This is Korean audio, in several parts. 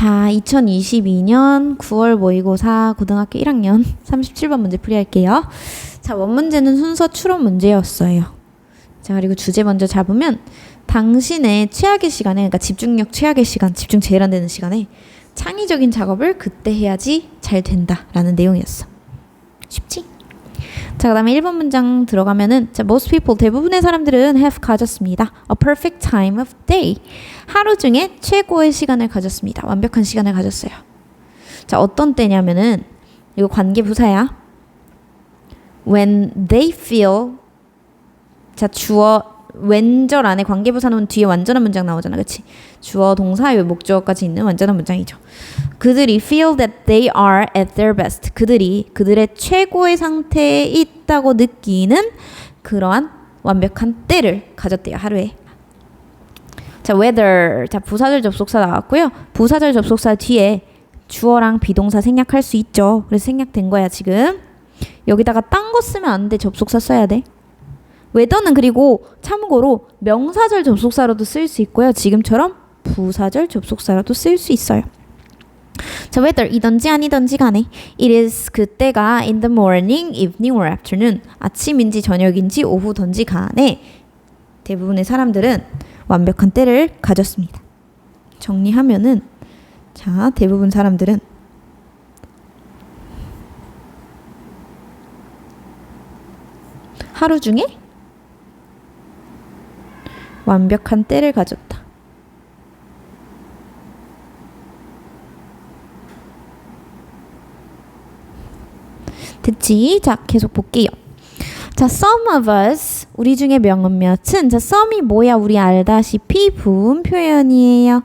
자, 2022년 9월 모의고사 고등학교 1학년 37번 문제 풀이할게요. 자, 원문제는 순서 추론 문제였어요. 자, 그리고 주제 먼저 잡으면 당신의 최악의 시간에, 그러니까 집중력 최악의 시간, 집중 제일 안 되는 시간에 창의적인 작업을 그때 해야지 잘 된다라는 내용이었어. 자, 그다음에 1번 문장 들어가면은 자, most people 대부분의 사람들은 have 가졌습니다. a perfect time of day. 하루 중에 최고의 시간을 가졌습니다. 완벽한 시간을 가졌어요. 자, 어떤 때냐면은 이거 관계 부사야. when they feel 자, 주어 왼절 안에 관계 부사 놓은 뒤에 완전한 문장 나오잖아. 그렇지? 주어 동사 요 목적어까지 있는 완전한 문장이죠. 그들이 feel that they are at their best. 그들이 그들의 최고의 상태에 있다고 느끼는 그러한 완벽한 때를 가졌대요. 하루에. 자, whether 자 부사절 접속사 나왔고요. 부사절 접속사 뒤에 주어랑 비동사 생략할 수 있죠. 그래서 생략된 거야 지금. 여기다가 딴 거 쓰면 안 돼. 접속사 써야 돼. 웨더는 그리고 참고로 명사절 접속사로도 쓸 수 있고요. 지금처럼 부사절 접속사로도 쓸 수 있어요. 자, whether 이던지 아니던지 간에 it is 그때가 in the morning, evening or afternoon 아침인지 저녁인지 오후던지 간에 대부분의 사람들은 완벽한 때를 가졌습니다. 정리하면은 자, 대부분 사람들은 하루 중에 완벽한 때를 가졌다. 됐지? 자, 계속 볼게요. 자, some of us 우리 중에 몇몇은 자, some이 뭐야? 우리 알다시피 부음 표현이에요.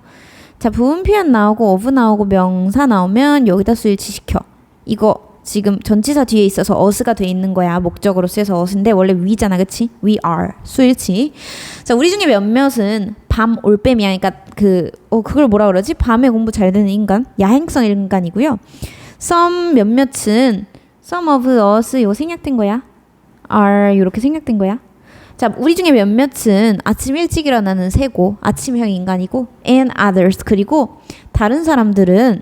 자, 부음 표현 나오고 of 나오고 명사 나오면 여기다 수일치 시켜. 이거 지금 전치사 뒤에 있어서 us가 돼 있는 거야. 목적으로 쓰여서 us인데 원래 we잖아. 그치? we are. 수일치. 자, 우리 중에 몇몇은 밤 올빼미야. 그러니까 그, 어, 그걸 뭐라 그러지? 밤에 공부 잘 되는 인간? 야행성 인간이고요. some 몇몇은 some of us 이거 생략된 거야. are 이렇게 생략된 거야. 자, 우리 중에 몇몇은 아침 일찍 일어나는 새고 아침형 인간이고 and others 그리고 다른 사람들은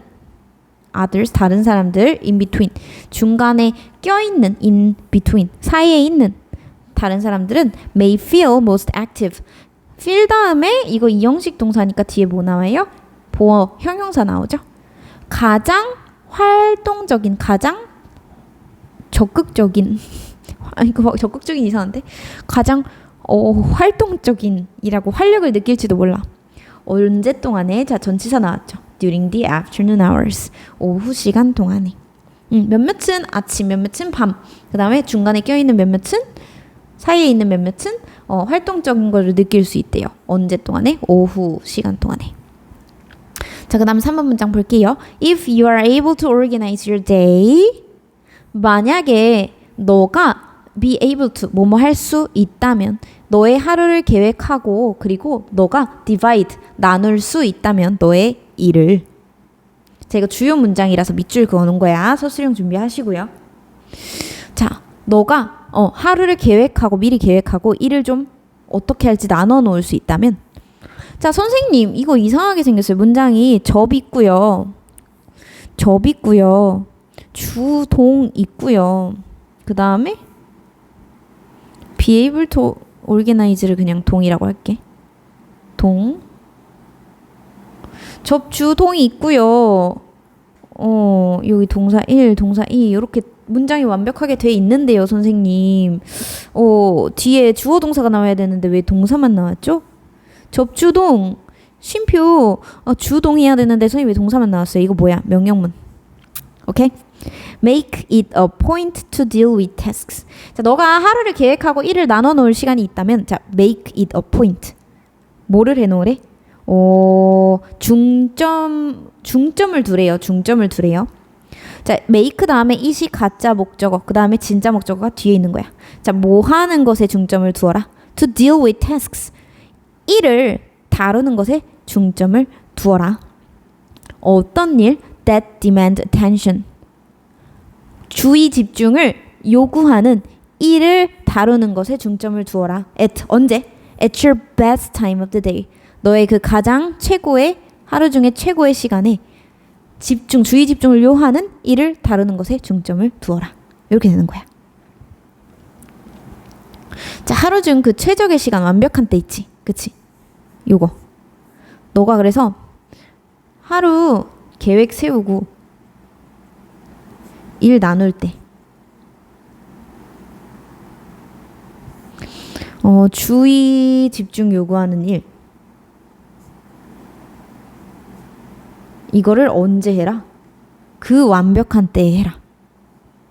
others 다른 사람들 in between 중간에 껴 있는 in between 사이에 있는 다른 사람들은 may feel most active feel 다음에 이거 이형식 동사니까 뒤에 뭐 나와요? 보어 형용사 나오죠. 가장 활동적인 가장 적극적인 아 이거 적극적인 이상한데 가장 어, 활동적인이라고 활력을 느낄지도 몰라. 언제 동안에 자 전치사 나왔죠. During the afternoon hours 오후 시간 동안에 음, 몇몇은 아침 몇몇은 밤 그 다음에 중간에 껴있는 몇몇은 사이에 있는 몇몇은 어, 활동적인 거를 느낄 수 있대요. 언제 동안에 오후 시간 동안에 자 그 다음 3번 문장 볼게요. If you are able to organize your day 만약에 너가 be able to 뭐뭐 할 수 있다면 너의 하루를 계획하고 그리고 너가 divide 나눌 수 있다면 너의 일을. 제가 주요 문장이라서 밑줄 그어놓은 거야. 서술형 준비하시고요. 자 너가 어, 하루를 계획하고 미리 계획하고 일을 좀 어떻게 할지 나눠 놓을 수 있다면. 자 선생님 이거 이상하게 생겼어요. 문장이 접 있고요. 접 있고요. 주동 있고요. 그 다음에 be able to organize를 그냥 동이라고 할게. 동. 접주 동이 있고요. 어, 여기 동사 1, 동사 2 이렇게 문장이 완벽하게 돼 있는데요, 선생님. 어, 뒤에 주어 동사가 나와야 되는데 왜 동사만 나왔죠? 접주동 쉼표 어, 주동해야 되는데 선생님 왜 동사만 나왔어요? 이거 뭐야? 명령문. 오케이? Make it a point to deal with tasks. 자, 너가 하루를 계획하고 일을 나눠 놓을 시간이 있다면 자, make it a point. 뭐를 해 놓으래? 오, 중점 중점을 두래요. 중점을 두래요. 자, make 다음에 이시 가짜 목적어, 그 다음에 진짜 목적어가 뒤에 있는 거야. 자, 뭐 하는 것에 중점을 두어라. To deal with tasks. 일을 다루는 것에 중점을 두어라. 어떤 일? That demand attention. 주의 집중을 요구하는 일을 다루는 것에 중점을 두어라. At 언제? At your best time of the day. 너의 그 가장 최고의 하루 중에 최고의 시간에 집중, 주의 집중을 요하는 일을 다루는 것에 중점을 두어라. 이렇게 되는 거야. 자, 하루 중 그 최적의 시간 완벽한 때 있지. 그치? 요거. 너가 그래서 하루 계획 세우고 일 나눌 때 어, 주의 집중 요구하는 일 이거를 언제 해라? 그 완벽한 때에 해라.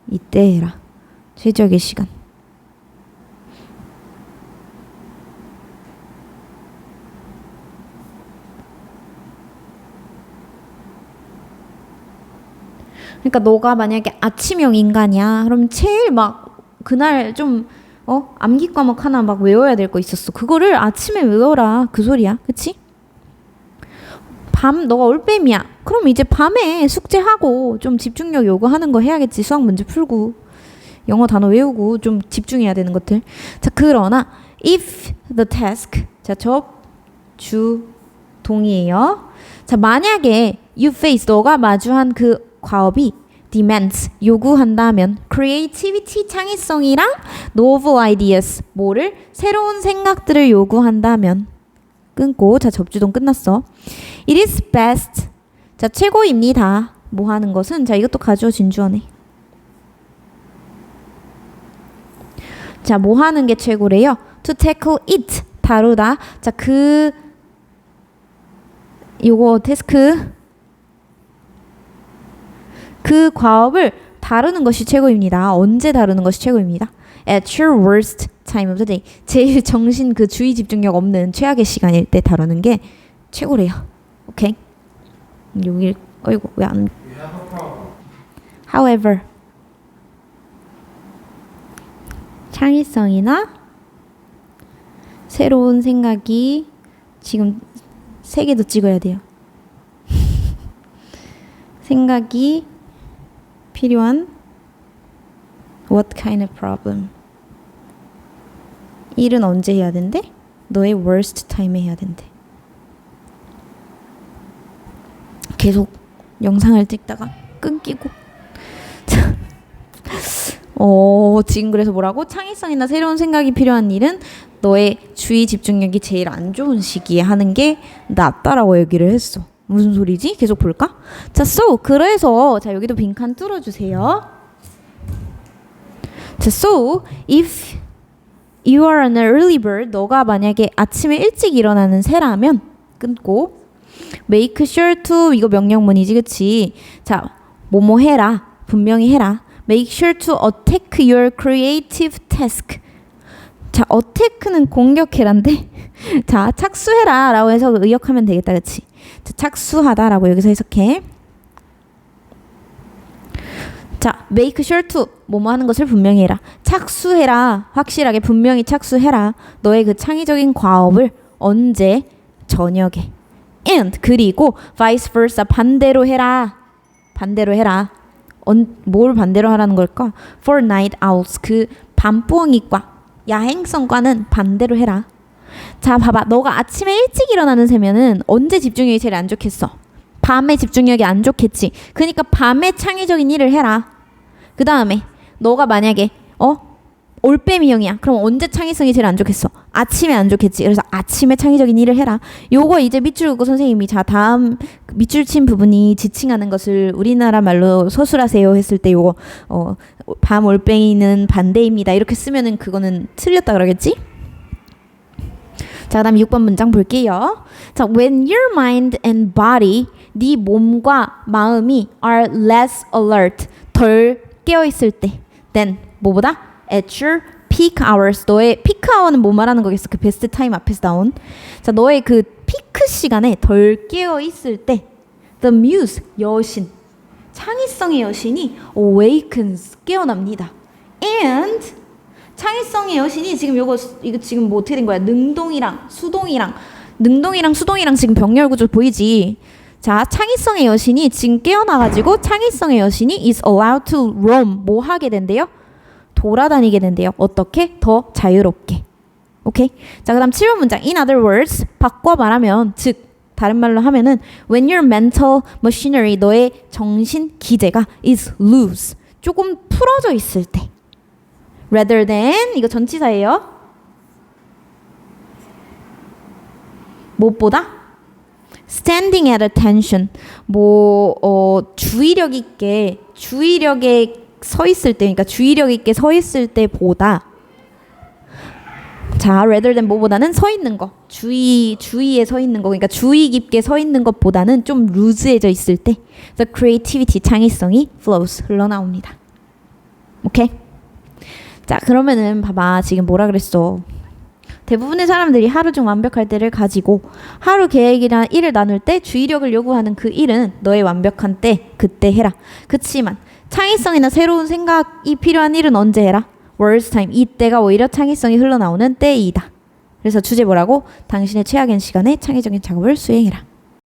이때 해라. 최적의 시간. 그러니까 너가 만약에 아침형 인간이야. 그럼 제일 막 그날 좀 어? 암기 과목 하나 막 외워야 될 거 있었어. 그거를 아침에 외워라. 그 소리야. 그치? 밤 너가 올빼미야. 그럼 이제 밤에 숙제하고 좀 집중력 요구하는 거 해야겠지. 수학 문제 풀고 영어 단어 외우고 좀 집중해야 되는 것들. 자, 그러나 if the task 자, 접주 동이에요. 자, 만약에 you face 너가 마주한 그 과업이 demands 요구한다면 creativity 창의성이랑 novel ideas 뭐를 새로운 생각들을 요구한다면 끊고 자 접주동 끝났어. It is best 자 최고입니다. 뭐 하는 것은 자 이것도 가주어 진주어네. 자뭐 하는 게 최고래요? To tackle it 다루다. 자그 요거 태스크 그 과업을 다루는 것이 최고입니다. 언제 다루는 것이 최고입니다. At your worst time of the day. 제일 정신 그 주의 집중력 없는 최악의 시간일 때 다루는 게 최고래요. 오케이. 여기 어이구 왜 안 However 창의성이나 새로운 생각이 지금 세 개도 찍어야 돼요. 생각이 필요한 what kind of problem 일은 언제 해야 된대? 너의 worst time에 해야 된대. 계속 영상을 찍다가 끊기고. 어, 지금 그래서 뭐라고? 창의성이나 새로운 생각이 필요한 일은 너의 주의 집중력이 제일 안 좋은 시기에 하는 게 낫다라고 얘기를 했어. 무슨 소리지? 계속 볼까? 자, so 그래서 자 여기도 빈칸 뚫어주세요. 자, so if you are an early bird, 너가 만약에 아침에 일찍 일어나는 새라면 끊고 make sure to 이거 명령문이지, 그치? 자, 뭐뭐 해라, 분명히 해라. make sure to attack your creative task. 자, attack는 공격해란데. 자, 착수해라라고 해서 의역하면 되겠다? 자, 착수하다라고 여기서 해석해. 자, make sure to 뭐뭐 하는 것을 분명히 해라. 착수해라. 확실하게 분명히 착수해라. 너의 그 창의적인 과업을 언제 저녁에. and 그리고 vice versa 반대로 해라. 반대로 해라. 언, 뭘 반대로 하라는 걸까? for night owls 그 밤부엉이과 야행성과는 반대로 해라. 자, 봐봐. 너가 아침에 일찍 일어나는 새면은 언제 집중력이 제일 안 좋겠어? 밤에 집중력이 안 좋겠지. 그러니까 밤에 창의적인 일을 해라. 그 다음에 너가 만약에 어 올빼미형이야. 그럼 언제 창의성이 제일 안 좋겠어? 아침에 안 좋겠지. 그래서 아침에 창의적인 일을 해라. 요거 이제 밑줄 긋고 선생님이 자 다음 밑줄 친 부분이 지칭하는 것을 우리나라 말로 서술하세요 했을 때 요거 어 밤 올빼미는 반대입니다. 이렇게 쓰면은 그거는 틀렸다 그러겠지? 자, 그다음 6번 문장 볼게요. 자, when your mind and body, 네 몸과 마음이 are less alert, 덜 깨어 있을 때, then 뭐보다 at your peak hours, 너의 피크 아워는 뭐 말하는 거겠어? 그 베스트 타임 앞에서 나온. 자, 너의 그 피크 시간에 덜 깨어 있을 때, the muse 여신, 창의성의 여신이 awakens 깨어납니다. and 창의성의 여신이 지금 요거 이거 지금 뭐 어떻게 된 거야? 능동이랑 수동이랑 능동이랑 수동이랑 지금 병렬 구조 보이지? 자, 창의성의 여신이 지금 깨어나 가지고 창의성의 여신이 is allowed to roam 뭐 하게 된대요? 돌아다니게 된대요. 어떻게? 더 자유롭게. 오케이? 자, 그다음 7번 문장. In other words, 바꿔 말하면 즉 다른 말로 하면은 when your mental machinery 너의 정신 기제가 is loose 조금 풀어져 있을 때 rather than 이거 전치사예요. 무엇보다 standing at attention 뭐 어, 주의력 있게 주의력에 서 있을 때 그러니까 주의력 있게 서 있을 때보다 자, rather than 뭐보다는 서 있는 거. 주의 주의에 서 있는 거. 그러니까 주의 깊게 서 있는 것보다는 좀 루즈해져 있을 때 the creativity 창의성이 flows 흘러나옵니다. 오케이? 자, 그러면은 봐봐. 지금 뭐라 그랬어? 대부분의 사람들이 하루 중 완벽할 때를 가지고 하루 계획이나 일을 나눌 때 주의력을 요구하는 그 일은 너의 완벽한 때 그때 해라. 그치만 창의성이나 새로운 생각이 필요한 일은 언제 해라? worst time 이때가 오히려 창의성이 흘러나오는 때이다. 그래서 주제 뭐라고? 당신의 최악의 시간에 창의적인 작업을 수행해라.